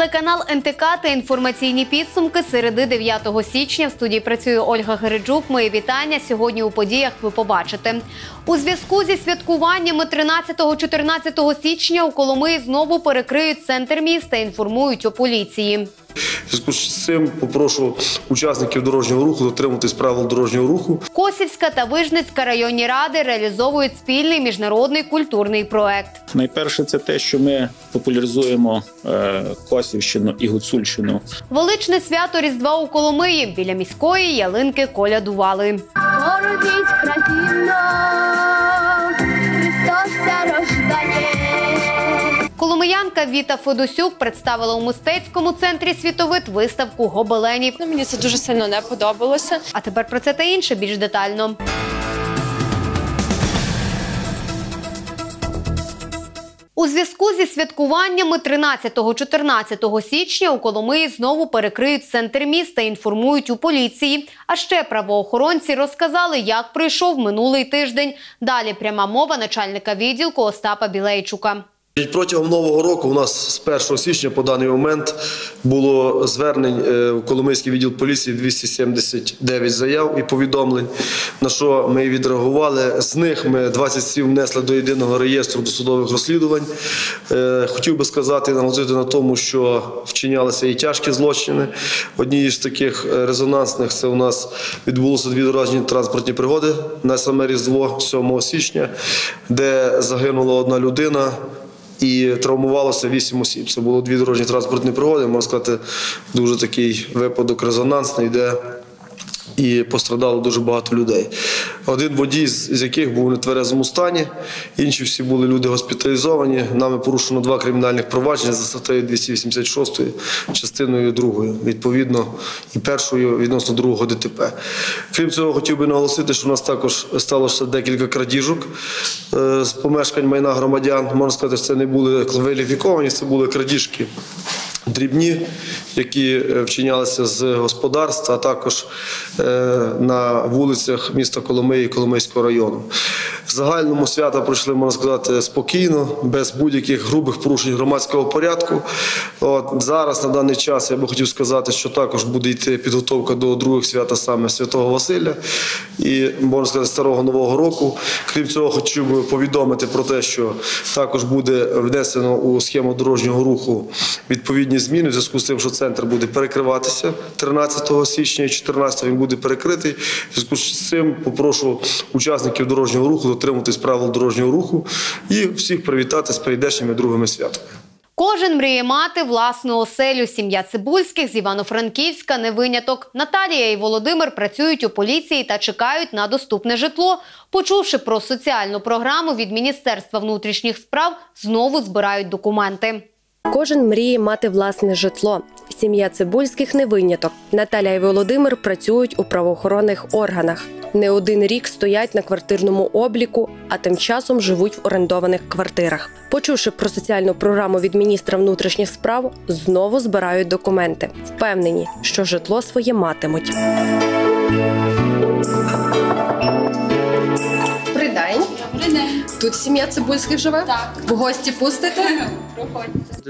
Телеканал НТК та інформаційні підсумки середи 9 січня. В студії працює Ольга Гереджук. Мої вітання. Сьогодні у подіях ви побачите. У зв'язку зі святкуваннями 13-14 січня у Коломиї знову перекриють центр міста. Інформують у поліції. В зв'язку з цим попрошу учасників дорожнього руху дотримуватись правил дорожнього руху. Косівська та Вижницька районні ради реалізовують спільний міжнародний культурний проект. Найперше, це те, що ми популяризуємо е, Косівщину і Гуцульщину. Величне свято Різдва у Коломиї біля міської ялинки колядували. Породіть країно, Христос ся рождає. Коломиянка Віта Федосюк представила у мистецькому центрі світовид виставку гобеленів. Ну, Мені це дуже сильно не подобалося. А тепер про це та інше більш детально. У зв'язку зі святкуваннями 13-14 січня у Коломиї знову перекриють центр міста. Інформують у поліції. А ще правоохоронці розказали, як пройшов минулий тиждень. Далі пряма мова начальника відділку Остапа Білейчука. Протягом нового року у нас з 1 січня по даний момент було звернень е, в Коломийський відділ поліції 279 заяв і повідомлень, на що ми відреагували. З них ми 27 внесли до єдиного реєстру досудових розслідувань. Е, Хотів би сказати, наголосити на тому, що вчинялися і тяжкі злочини. Однією з таких е, резонансних це у нас відбулося дві дорожні транспортні пригоди на саме Різдво 7 січня, де загинула одна людина. І травмувалося вісім осіб. Це було дві дорожні транспортні пригоди. Можна сказати, дуже такий випадок резонансний, де і пострадало дуже багато людей. Один водій, з яких був у нетверезому стані, інші всі були люди госпіталізовані. Нами порушено два кримінальних провадження за статтею 286 частиною 2, відповідно, і першою відносно другого ДТП. Крім цього, хотів би наголосити, що у нас також сталося декілька крадіжок е, з помешкань майна громадян. Можна сказати, що це не були кваліфіковані, це були крадіжки дрібні, які е, вчинялися з господарства, а також е, на вулицях міста Коломиї і Коломийського району. В загальному свята пройшли, можна сказати, спокійно, без будь-яких грубих порушень громадського порядку. От зараз на даний час я би хотів сказати, що також буде йти підготовка до других свята саме Святого Василя і можна сказати старого нового року. Крім цього, хотів би повідомити про те, що також буде внесено у схему дорожнього руху відповідні зміни в зв'язку з тим, що центр буде перекриватися 13 січня і 14 він буде перекритий. В зв'язку з цим попрошу учасників дорожнього руху дотримуватись правил дорожнього руху і всіх привітати з прийдешніми другими святами. Кожен мріє мати власну оселю. Сім'я Цибульських з Івано-Франківська не виняток. Наталія і Володимир працюють у поліції та чекають на доступне житло. Почувши про соціальну програму від Міністерства внутрішніх справ, знову збирають документи. Кожен мріє мати власне житло. Сім'я Цибульських не виняток. Наталя і Володимир працюють у правоохоронних органах. Не один рік стоять на квартирному обліку, а тим часом живуть в орендованих квартирах. Почувши про соціальну програму від міністра внутрішніх справ, знову збирають документи, впевнені, що житло своє матимуть. Тут сім'я Цибульських живе? Так. В гості пустите?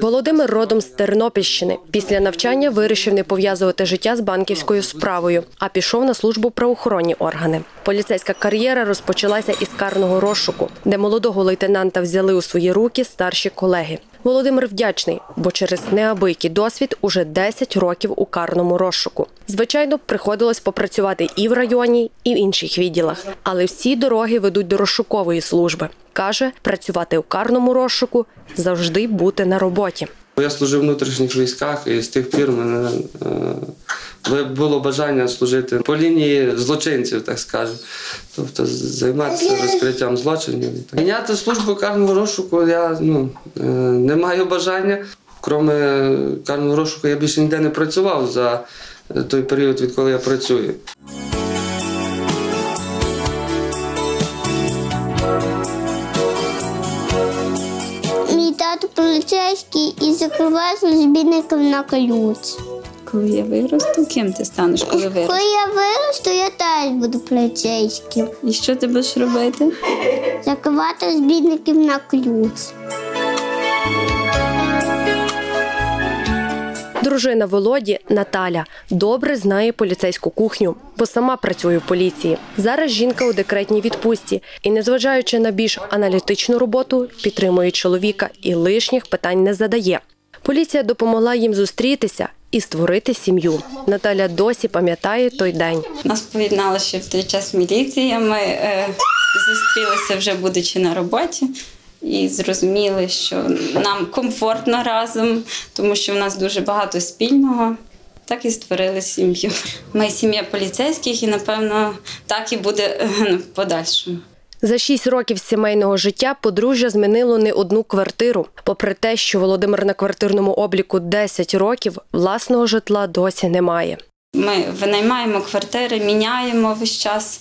Володимир родом з Тернопільщини. Після навчання вирішив не пов'язувати життя з банківською справою, а пішов на службу правоохоронні органи. Поліцейська кар'єра розпочалася із карного розшуку, де молодого лейтенанта взяли у свої руки старші колеги. Володимир вдячний, бо через неабиякий досвід уже 10 років у карному розшуку. Звичайно, приходилось попрацювати і в районі, і в інших відділах, але всі дороги ведуть до розшукової служби. Каже, працювати у карному розшуку завжди бути на роботі. Я служив в внутрішніх військах і з тих пір мене е, було бажання служити по лінії злочинців, так скажемо. Тобто займатися розкриттям злочинів. Міняти службу карного розшуку я ну, е, не маю бажання. Крім карного розшуку я більше ніде не працював за той період, відколи я працюю. Поліцейський і закриває розбійників на колюці. Коли я виросту, ким ти станеш, коли Коли виростеш? я виросту, я теж буду поліцейським. І що ти будеш робити? Закривати розбійників на ключ. Дружина Володі Наталя добре знає поліцейську кухню, бо сама працює в поліції. Зараз жінка у декретній відпустці і, незважаючи на більш аналітичну роботу, підтримує чоловіка і лишніх питань не задає. Поліція допомогла їм зустрітися і створити сім'ю. Наталя досі пам'ятає той день. Нас поєднала ще в той час міліція. Ми е, зустрілися вже будучи на роботі. І зрозуміли, що нам комфортно разом, тому що в нас дуже багато спільного. Так і створили сім'ю. Ми сім'я поліцейських, і напевно так і буде е, в подальшому. За шість років сімейного життя подружжя змінило не одну квартиру. Попри те, що Володимир на квартирному обліку 10 років, власного житла досі немає. Ми винаймаємо квартири, міняємо весь час,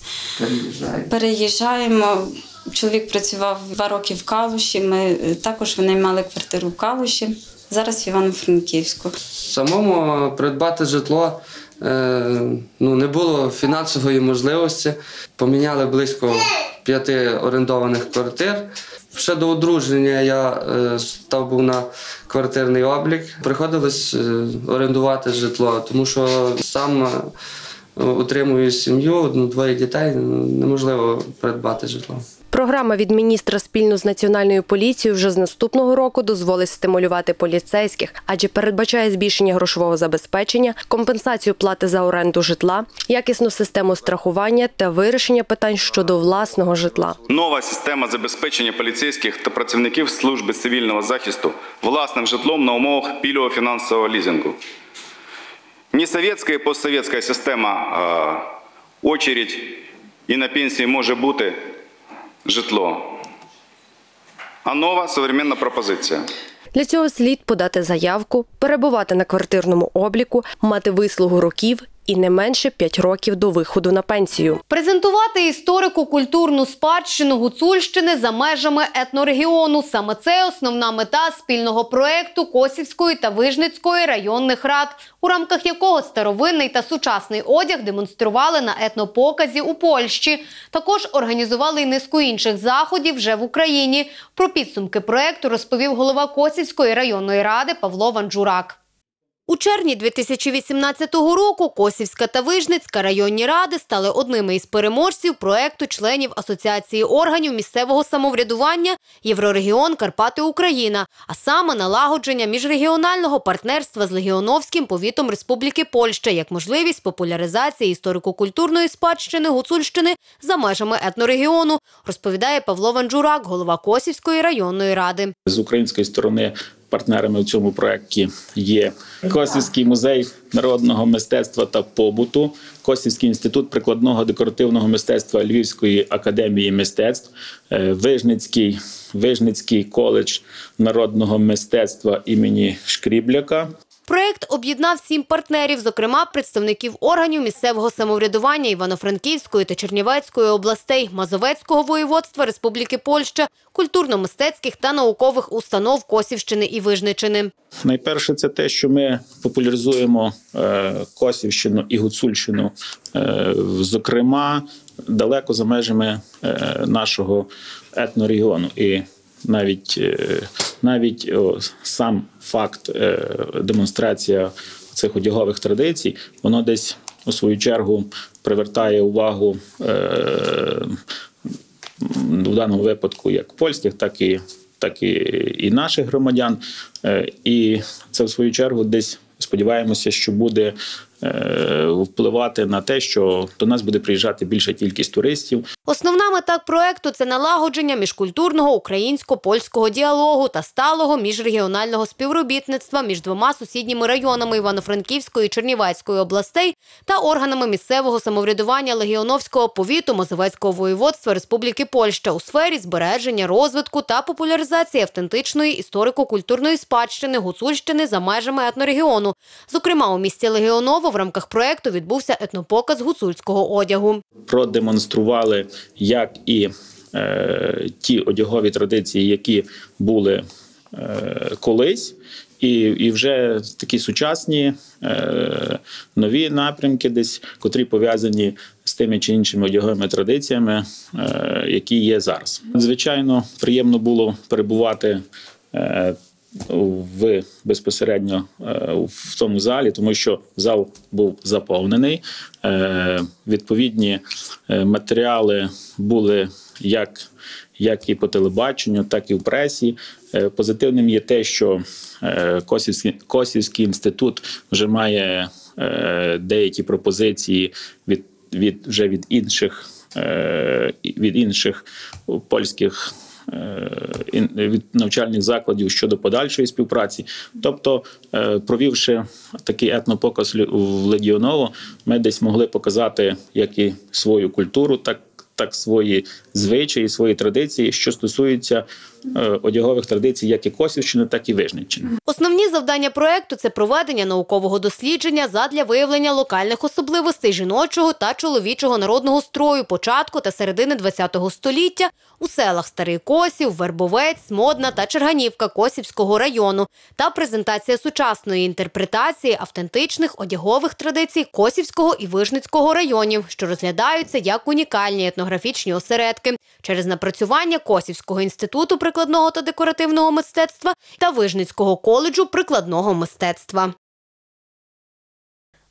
переїжджаємо. Чоловік працював два роки в Калуші. Ми е, також винаймали квартиру в Калуші. Зараз в Івано-Франківську. Самому придбати житло е, ну, не було фінансової можливості. Поміняли близько п'яти орендованих квартир. Ще до одруження я е, став був на квартирний облік. Приходилось орендувати житло, тому що сам утримую сім'ю, одну двоє дітей, ну, неможливо придбати житло. Програма від міністра спільно з національною поліцією вже з наступного року дозволить стимулювати поліцейських, адже передбачає збільшення грошового забезпечення, компенсацію плати за оренду житла, якісну систему страхування та вирішення питань щодо власного житла. Нова система забезпечення поліцейських та працівників служби цивільного захисту власним житлом на умовах пільгового фінансового лізингу. Не совєтська і постсовєтська система очередь і на пенсії може бути житло. А нова современна пропозиція. Для цього слід подати заявку, перебувати на квартирному обліку, мати вислугу років і не менше 5 років до виходу на пенсію. Презентувати історико-культурну спадщину Гуцульщини за межами етнорегіону. Саме це основна мета спільного проекту Косівської та Вижницької районних рад, у рамках якого старовинний та сучасний одяг демонстрували на етнопоказі у Польщі. Також організували й низку інших заходів вже в Україні. Про підсумки проекту розповів голова Косівської районної ради Павло Ванджурак. У червні 2018 року Косівська та Вижницька районні ради стали одними із переможців проекту членів Асоціації органів місцевого самоврядування Єврорегіон Карпати Україна, а саме налагодження міжрегіонального партнерства з Легіоновським повітом Республіки Польща як можливість популяризації історико-культурної спадщини Гуцульщини за межами етнорегіону, розповідає Павло Ванджурак, голова Косівської районної ради. З української сторони партнерами в цьому проєкті є Косівський музей народного мистецтва та побуту, Косівський інститут прикладного декоративного мистецтва Львівської академії мистецтв, е, Вижницький, Вижницький коледж народного мистецтва імені Шкрібляка. Проект об'єднав сім партнерів, зокрема представників органів місцевого самоврядування Івано-Франківської та Чернівецької областей, Мазовецького воєводства Республіки Польща, культурно-мистецьких та наукових установ Косівщини і Вижничини. Найперше, це те, що ми популяризуємо е, Косівщину і Гуцульщину, е, зокрема, далеко за межами е, нашого етнорегіону. І навіть, е, навіть сам факт е, демонстрація цих одягових традицій, воно десь у свою чергу привертає увагу е, в даному випадку як польських, так і, так і, і наших громадян. І це в свою чергу десь сподіваємося, що буде впливати на те, що до нас буде приїжджати більша кількість туристів. Основна мета проекту це налагодження міжкультурного українсько-польського діалогу та сталого міжрегіонального співробітництва між двома сусідніми районами Івано-Франківської і Чернівецької областей та органами місцевого самоврядування Легіоновського повіту Мазовецького воєводства Республіки Польща у сфері збереження, розвитку та популяризації автентичної історико-культурної спадщини Гуцульщини за межами етнорегіону. Зокрема, у місті Легіоново в рамках проекту відбувся етнопоказ гуцульського одягу. продемонстрували, як і е, ті одягові традиції, які були е, колись, і, і вже такі сучасні е, нові напрямки, десь котрі пов'язані з тими чи іншими одяговими традиціями, е, які є зараз. Звичайно, приємно було перебувати. е, в безпосередньо е, в тому залі, тому що зал був заповнений. Е, Відповідні е, матеріали були як, як і по телебаченню, так і в пресі. Позитивним є те, що Косівський, Косівський інститут вже має деякі пропозиції від, від вже від інших від інших польських від навчальних закладів щодо подальшої співпраці. Тобто, е, провівши такий етнопоказ в Легіоново, ми десь могли показати як і свою культуру, так, так свої звичаї, свої традиції, що стосуються е, одягових традицій, як і Косівщини, так і Вижниччини. Основні завдання проекту це проведення наукового дослідження задля виявлення локальних особливостей жіночого та чоловічого народного строю початку та середини ХХ століття у селах Старий Косів, Вербовець, Модна та Черганівка Косівського району та презентація сучасної інтерпретації автентичних одягових традицій Косівського і Вижницького районів, що розглядаються як унікальні етнографічні осередки через напрацювання Косівського інституту прикладного та декоративного мистецтва та Вижницького коледжу прикладного мистецтва.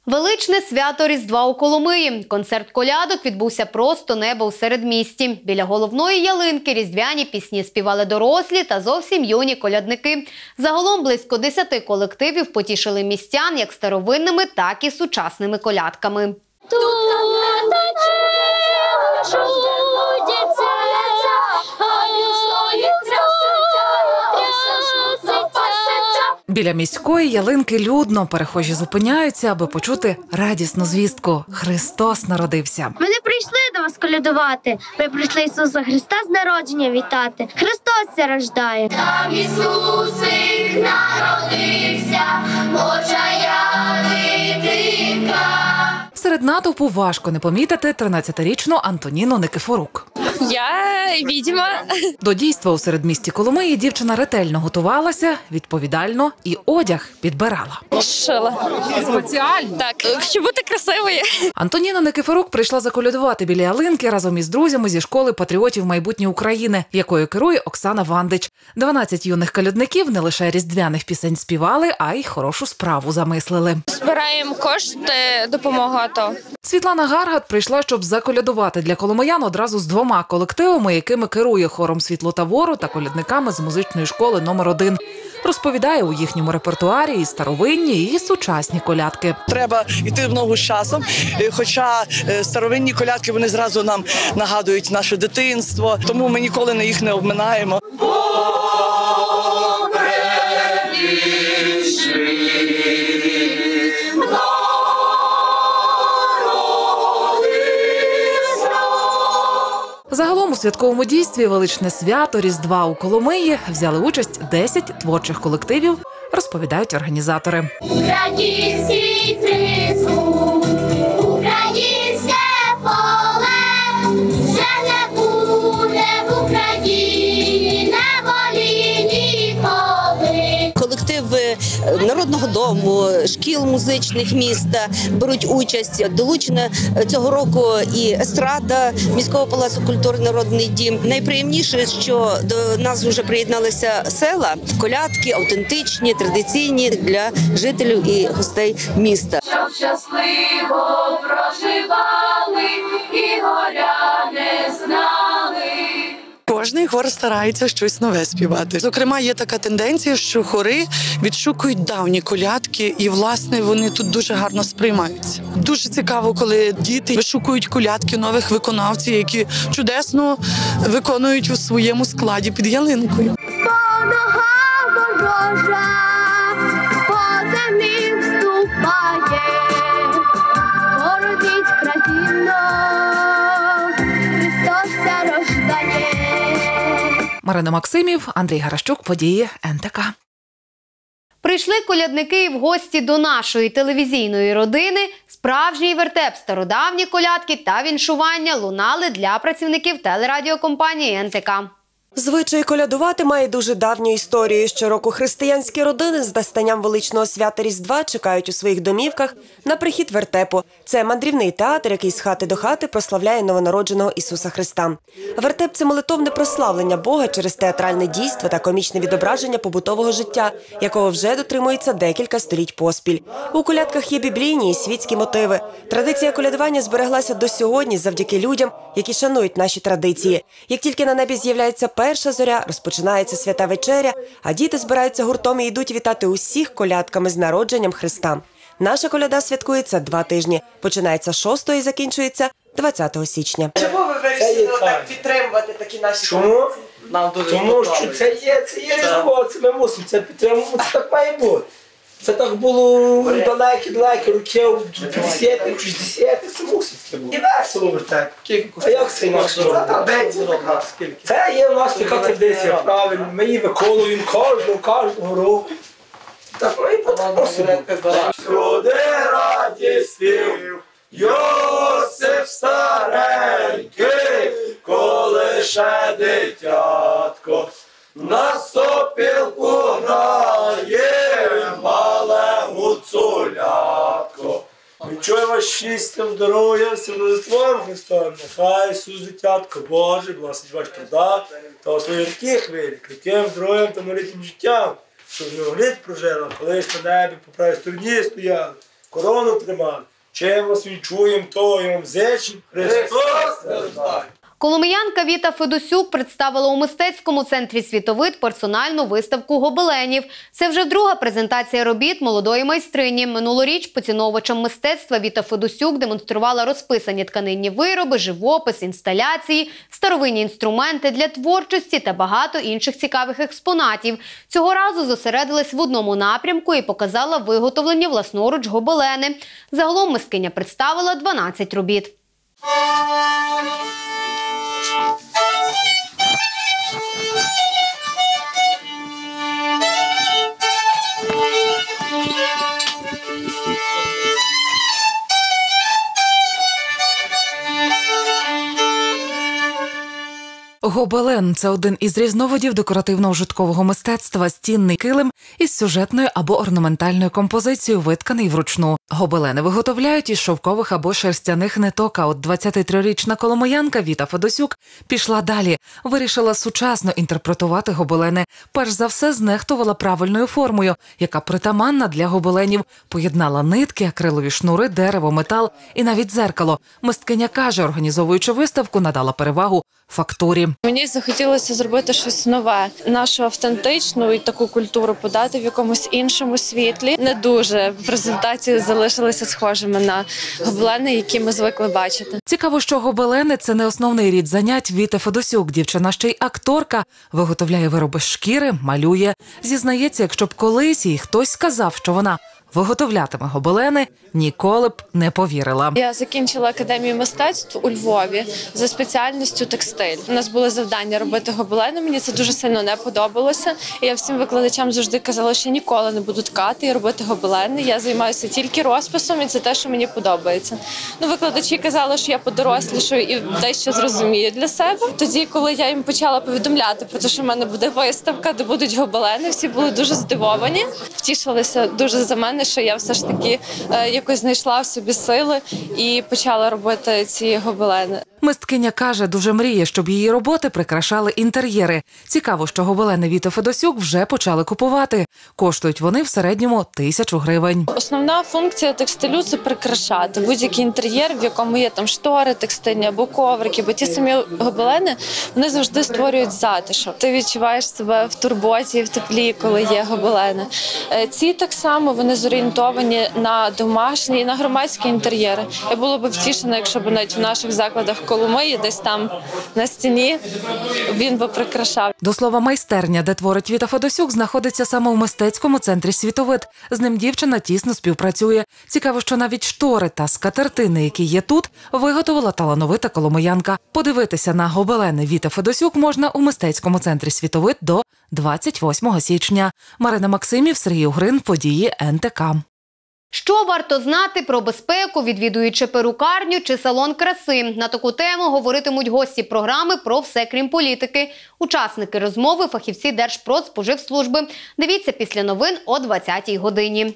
Величне свято Різдва у Коломиї. Концерт колядок відбувся просто небо у середмісті. Біля головної ялинки різдвяні пісні співали дорослі та зовсім юні колядники. Загалом близько десяти колективів потішили містян як старовинними, так і сучасними колядками. Біля міської ялинки людно перехожі зупиняються, аби почути радісну звістку. Христос народився. Ми не прийшли до вас колядувати. Ми прийшли Ісуса Христа з народження вітати. Христос ся рождає. Там Ісусик народився, Божа Серед натовпу важко не помітити 13-річну Антоніну Никифорук. Я відьма. До дійства у середмісті Коломиї дівчина ретельно готувалася, відповідально і одяг підбирала. Шила. Спеціально? Так, щоб бути красивою. Антоніна Никифорук прийшла заколядувати біля ялинки разом із друзями зі школи патріотів майбутнє України, якою керує Оксана Вандич. 12 юних колядників не лише різдвяних пісень співали, а й хорошу справу замислили. Збираємо кошти, допомогу АТО. Світлана Гаргат прийшла, щоб заколядувати для коломиян одразу з двома колективами, якими керує хором світло та вору та колядниками з музичної школи номер 1 Розповідає у їхньому репертуарі і старовинні, і сучасні колядки. Треба йти в ногу з часом. Е, Хоча е, старовинні колядки вони зразу нам нагадують наше дитинство, тому ми ніколи не їх не обминаємо. Загалом у святковому дійстві величне свято Різдва у Коломиї взяли участь 10 творчих колективів, розповідають організатори. Український тризуб, народного дому, шкіл музичних міста беруть участь. Долучена е, цього року і естрада міського палацу культури Народний дім. Найприємніше, що до нас вже приєдналися села, колядки автентичні, традиційні для жителів і гостей міста. Щоб щасливо проживали і горя не знали. Кожний хор старається щось нове співати. Зокрема, є така тенденція, що хори відшукують давні колядки, і власне вони тут дуже гарно сприймаються. Дуже цікаво, коли діти вишукують колядки нових виконавців, які чудесно виконують у своєму складі під ялинкою. Бога ворожа Марина Максимів, Андрій Гаращук, події НТК. Прийшли колядники в гості до нашої телевізійної родини. Справжній вертеп, стародавні колядки та віншування лунали для працівників телерадіокомпанії НТК. Звичай колядувати має дуже давню історію. Щороку християнські родини з настанням величного свята Різдва чекають у своїх домівках на прихід вертепу. Це мандрівний театр, який з хати до хати прославляє новонародженого Ісуса Христа. Вертеп це молитовне прославлення Бога через театральне дійство та комічне відображення побутового життя, якого вже дотримується декілька століть поспіль. У колядках є біблійні і світські мотиви. Традиція колядування збереглася до сьогодні завдяки людям, які шанують наші традиції. Як тільки на небі з'являється перша зоря, розпочинається свята вечеря, а діти збираються гуртом і йдуть вітати усіх колядками з народженням Христа. Наша коляда святкується два тижні. Починається 6 і закінчується 20 січня. Чому ви вирішили так підтримувати такі наші Чому? Нам дуже Тому що це є, це є різдво, це ми мусимо це підтримувати, це так має бути. Це так було далекі, далекі роки, в 50-х, 60-х, це мусить таке бути. І весело вертеп. А як це інакше? Це традиція така. Це є у нас така традиція, правильно. Ми її виконуємо кожного, кожного року. Так, ми і мусимо. Сюди радістів, Йосип старенький, коли ще дитятко, на сопілку грає, мале гуцулятко. Відчує вас щастям, здоров'я, Рождеством Христом, нехай Ісус дитятко Боже, благословить ваш труда та у своїх ріки хвилі, криким здоров'ям та молитвим життям, щоб не оглід прожила, коли ж на небі по правій стороні стояли, корону тримали. Чим вас відчуєм, то і вам зечим Христос. Коломиянка Віта Федосюк представила у мистецькому центрі світовид персональну виставку гобеленів. Це вже друга презентація робіт молодої майстрині. Минулоріч поціновувачам мистецтва Віта Федосюк демонструвала розписані тканинні вироби, живопис, інсталяції, старовинні інструменти для творчості та багато інших цікавих експонатів. Цього разу зосередилась в одному напрямку і показала виготовлені власноруч гобелени. Загалом мискиня представила 12 робіт. Yeah. Гобелен це один із різновидів декоративно-ужиткового мистецтва, стінний килим із сюжетною або орнаментальною композицією, витканий вручну. Гобелени виготовляють із шовкових або шерстяних ниток. А от 23-річна коломиянка Віта Федосюк пішла далі, вирішила сучасно інтерпретувати гобелени. Перш за все, знехтувала правильною формою, яка притаманна для гобеленів, поєднала нитки, акрилові шнури, дерево, метал і навіть дзеркало. Мисткиня каже, організовуючи виставку, надала перевагу фактурі. Мені захотілося зробити щось нове, нашу автентичну і таку культуру подати в якомусь іншому світлі. Не дуже результаті залишилися схожими на гобелени, які ми звикли бачити. Цікаво, що гобелени це не основний рід занять Віти Федосюк. Дівчина ще й акторка, виготовляє вироби шкіри, малює. Зізнається, якщо б колись їй хтось сказав, що вона виготовлятиме гобелени, ніколи б не повірила. Я закінчила академію мистецтв у Львові за спеціальністю текстиль. У нас були завдання робити гобелени. Мені це дуже сильно не подобалося. Я всім викладачам завжди казала, що ніколи не буду ткати і робити гобелени. Я займаюся тільки розписом, і це те, що мені подобається. Ну, викладачі казали, що я подорослішаю і дещо зрозумію для себе. Тоді, коли я їм почала повідомляти про те, що в мене буде виставка, де будуть гобелени, всі були дуже здивовані, втішилися дуже за мене, що я все ж таки е, якось знайшла в собі сили і почала робити ці гобелени. Мисткиня каже, дуже мріє, щоб її роботи прикрашали інтер'єри. Цікаво, що гобелени Віти Федосюк вже почали купувати. Коштують вони в середньому тисячу гривень. Основна функція текстилю це прикрашати будь-який інтер'єр, в якому є там штори, текстильні або коврики. Бо ті самі гобелени вони завжди створюють затишок. Ти відчуваєш себе в турботі, в теплі, коли є гобелени. Е, Ці так само вони зорієнтовані на домашні і на громадські інтер'єри. Я була би втішена, якщо б навіть в наших закладах Коломиї, десь там на стіні він би прикрашав. До слова, майстерня, де творить Віта Федосюк, знаходиться саме в мистецькому центрі світовид. З ним дівчина тісно співпрацює. Цікаво, що навіть штори та скатертини, які є тут, виготовила талановита коломиянка. Подивитися на гобелени Віта Федосюк можна у мистецькому центрі світовид до 28 січня. Марина Максимів, Сергій Угрин, події НТК. Що варто знати про безпеку, відвідуючи перукарню чи салон краси? На таку тему говоритимуть гості програми про все крім політики. Учасники розмови, фахівці Держпродспоживслужби. Дивіться після новин о 20-й годині.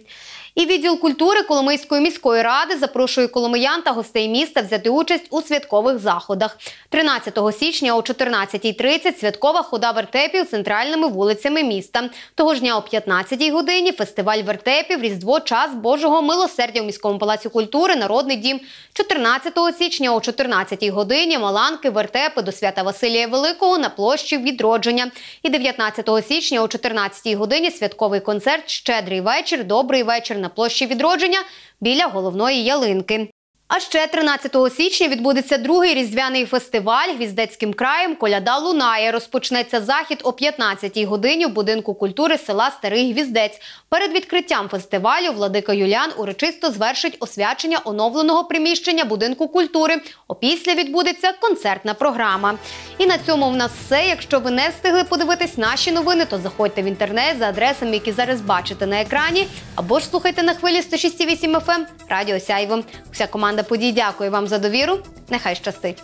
І відділ культури Коломийської міської ради запрошує коломиян та гостей міста взяти участь у святкових заходах. 13 січня о 14.30 святкова хода вертепів центральними вулицями міста. Того ж дня о 15 годині фестиваль вертепів Різдво час Божого милосердя у міському палаці культури Народний дім. 14 січня о 14 годині Маланки вертепи до свята Василія Великого на площі Відродження. І 19 січня о 14 годині святковий концерт Щедрий вечір, добрий вечір на площі Відродження біля головної ялинки. А ще 13 січня відбудеться другий різдвяний фестиваль Гвіздецьким краєм Коляда лунає. Розпочнеться захід о 15-й годині в будинку культури села Старий Гвіздець. Перед відкриттям фестивалю владика Юліан урочисто звершить освячення оновленого приміщення будинку культури. Опісля відбудеться концертна програма. І на цьому в нас все. Якщо ви не встигли подивитись наші новини, то заходьте в інтернет за адресами, які зараз бачите на екрані, або ж слухайте на хвилі 106,8 FM Радіо Сяйво. Вся команда подій Дякую вам за довіру. Нехай щастить.